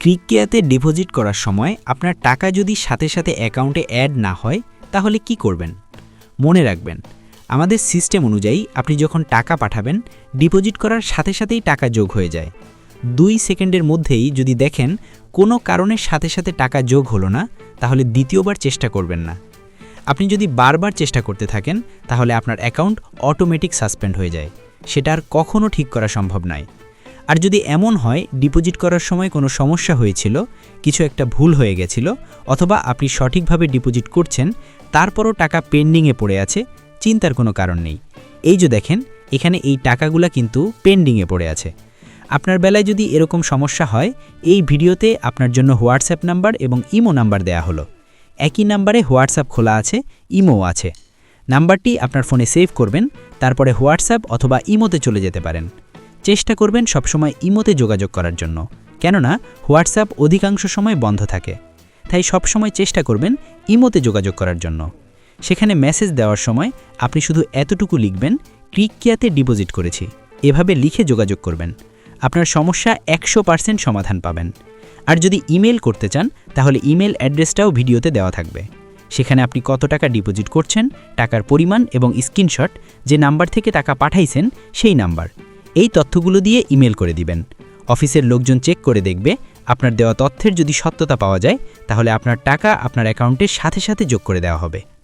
ক্রিককেয়াতে deposit করার সময় আপনার টাকা যদি সাথে সাথে অ্যাকাউন্টে অ্যাড না হয়, তাহলে কি করবেন? মনে রাখবেন, আমাদের সিস্টেম অনুযায়ী আপনি যখন টাকা পাঠাবেন ডিপোজিট করার সাথে সাথেই টাকা যোগ হয়ে যায়। দুই সেকেন্ডের মধ্যেই যদি দেখেন কোনো কারণের সাথে সাথে টাকা যোগ হলো না, তাহলে দ্বিতীয়বার চেষ্টা করবেন না। আপনি যদি বারবার চেষ্টা করতে থাকেন, তাহলে আপনার অ্যাকাউন্ট অটোমেটিক সাসপেন্ড হয়ে যায়। সেটা আর কখনও ঠিক করা সম্ভব নয়। আর যদি এমন হয়, ডিপোজিট করার সময় কোনো সমস্যা হয়েছিল, কিছু একটা ভুল হয়ে গেছিল, অথবা আপনি সঠিকভাবে ডিপোজিট করছেন, তারপরও টাকা পেন্ডিংয়ে পড়ে আছে, চিন্তার কোনো কারণ নেই। এই যে দেখেন, এখানে এই টাকাগুলা কিন্তু পেন্ডিংয়ে পড়ে আছে। আপনার বেলায় যদি এরকম সমস্যা হয়, এই ভিডিওতে আপনার জন্য হোয়াটসঅ্যাপ নাম্বার এবং ইমো নাম্বার দেয়া হলো। একই নাম্বারে হোয়াটসঅ্যাপ খোলা আছে, ইমোও আছে। নাম্বারটি আপনার ফোনে সেভ করবেন, তারপরে হোয়াটসঅ্যাপ অথবা ইমোতে চলে যেতে পারেন। চেষ্টা করবেন সবসময় ইমোতে যোগাযোগ করার জন্য। কেননা, হোয়াটসঅ্যাপ অধিকাংশ সময় বন্ধ থাকে। তাই সবসময় চেষ্টা করবেন ইমোতে যোগাযোগ করার জন্য। সেখানে মেসেজ দেওয়ার সময় আপনি শুধু এতটুকু লিখবেন ক্লিককিয়াতে ডিপোজিট করেছি। এভাবে লিখে যোগাযোগ করবেন। আপনার সমস্যা একশো পার্সেন্ট সমাধান পাবেন। আর যদি ইমেল করতে চান, তাহলে ইমেল অ্যাড্রেসটাও ভিডিওতে দেওয়া থাকবে। সেখানে আপনি কত টাকা ডিপোজিট করছেন, টাকার পরিমাণ এবং স্ক্রিনশট, যে নাম্বার থেকে টাকা পাঠাইছেন, সেই নাম্বার। এই তথ্যগুলো দিয়ে ইমেল করে দিবেন। অফিসের লোকজন চেক করে দেখবে, আপনার দেওয়া তথ্যের যদি সত্যতা পাওয়া যায়, তাহলে আপনার টাকা আপনার অ্যাকাউন্টের সাথে সাথে যোগ করে দেওয়া হবে।